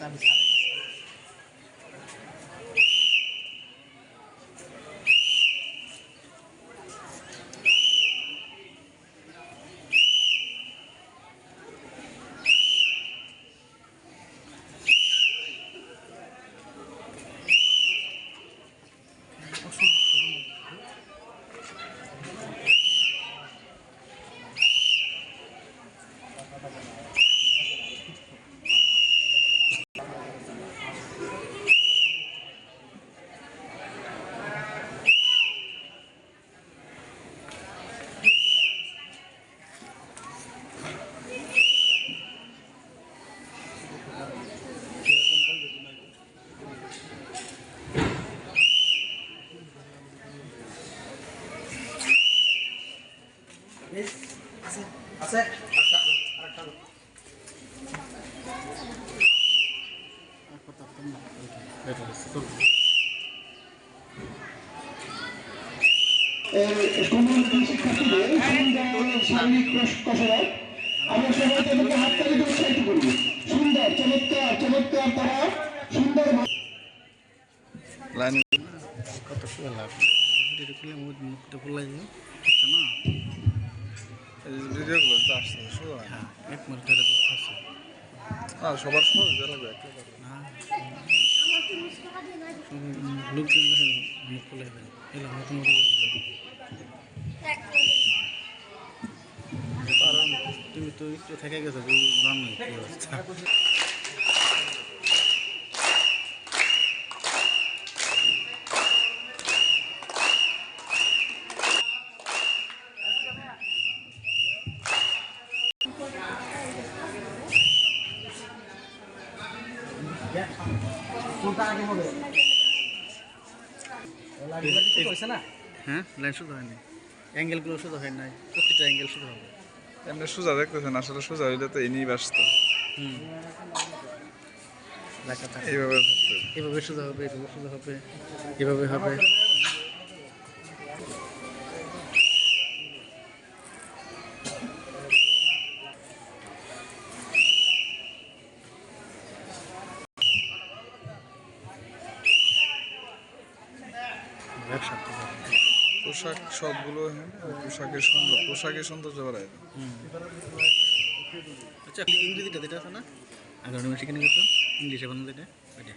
চাবি আছে আছে আরেকটা আরেকটা সম্মানিত শিক্ষার্থীদের সুন্দর শারীরিক কস- কসরত আমরা সবাই তাদেরকে হাততালি দিয়ে উৎসাহিত করি সুন্দর চমৎকার চমৎকার তারা সুন্দর কত সুন্দর লাগবে মুখটা ফুলাই দিও। না। ভিডিওগুলো তো আসছে শুধু হয় না। এক মিনিট ধরে মতো মতো তুমি তো একটু থেকে গেছো বুঝলাম কি অবস্থা হ্যাঁ লাইন শুধু হয়নি। অ্যাঙ্গেলগুলো শুধু হয় নাই। প্রতিটা অ্যাঙ্গেল শুধু হবে। এমনি সোজা দেখতেছেন আসলে সোজা হইলে তো এমনি বাসত এইভাবে। এভাবে শুধু হবে এভাবে শুধু হবে এভাবে হবে। হবে। পোশাক সবগুলো পোশাকের সুন্দর পোশাকের সৌন্দর্য বাড়ায়। আচ্ছা ইংরেজিটা যেটা আছে না নিয়ে গেছো ইংলিশে যেটা ওইটা